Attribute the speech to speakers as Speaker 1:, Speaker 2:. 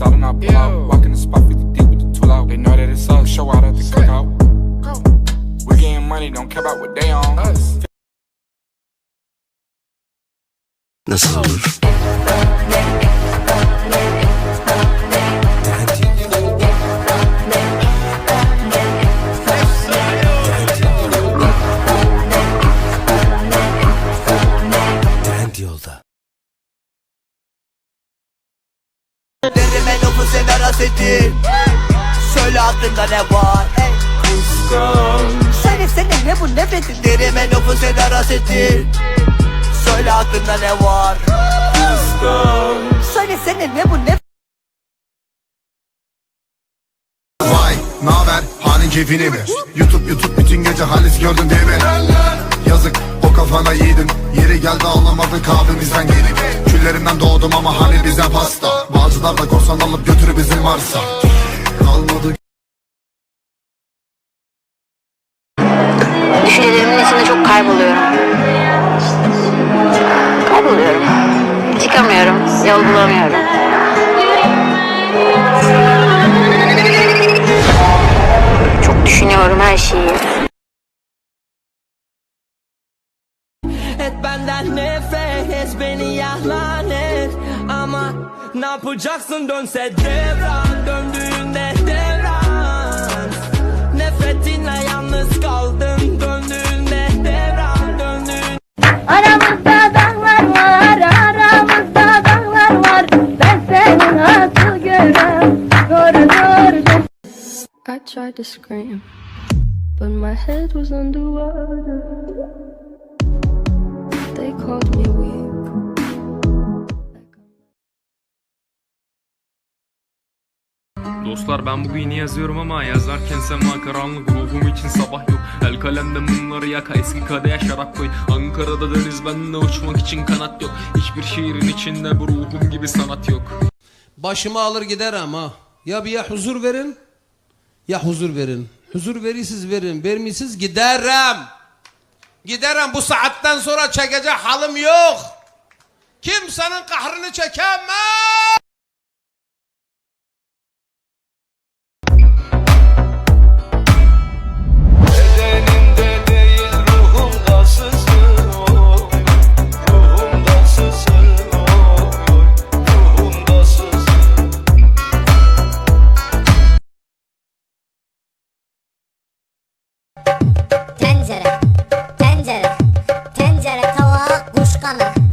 Speaker 1: what comes, cause I pull out. Walk in the spot 50 deep with the tool out. They know that it's us. Show out at the cookout. We getting money, don't care about what they on.
Speaker 2: Us.
Speaker 3: Nasıl olur? Yolda.
Speaker 4: Sever asetin Söyle aklında ne var? Ey Söylesene ne bu nefretin Derime lafı sever asetin Söyle aklında ne var? Söylesene ne bu nefretin
Speaker 5: Vay naber halin keyfini mi? YouTube YouTube bütün gece halis gördün değil mi? Yazık kafana yiğidin Yeri geldi ağlamadın kahve bizden geri Küllerinden doğdum ama hani bize pasta Bağcılar da korsan alıp götürü bizim varsa Kalmadı
Speaker 6: Düşüncelerimin içinde çok kayboluyorum. Kayboluyorum. Çıkamıyorum. Yol bulamıyorum.
Speaker 7: Et benden nefret et beni yalan et Ama ne yapacaksın dönse devran Döndüğünde devran Nefretinle yalnız kaldım Döndüğünde devran Döndüğünde
Speaker 8: Aramızda dağlar var, aramızda dağlar var. Ben seni nasıl görem, doğrudur. I tried to scream, but my head was underwater. They called me weak.
Speaker 9: Dostlar ben bugün yeni yazıyorum ama yazarken sema karanlık ruhum için sabah yok El kalemde mumları yak eski kadeye şarap koy Ankara'da deniz bende uçmak için kanat yok Hiçbir şiirin içinde bu ruhum gibi sanat yok
Speaker 10: Başımı alır giderim ha. Ya bir ya huzur verin ya huzur verin. Huzur verirsiniz verin. Vermişsiniz giderim. Giderim bu saatten sonra çekecek halim yok. Kimsenin kahrını çekemem.
Speaker 8: Moscana.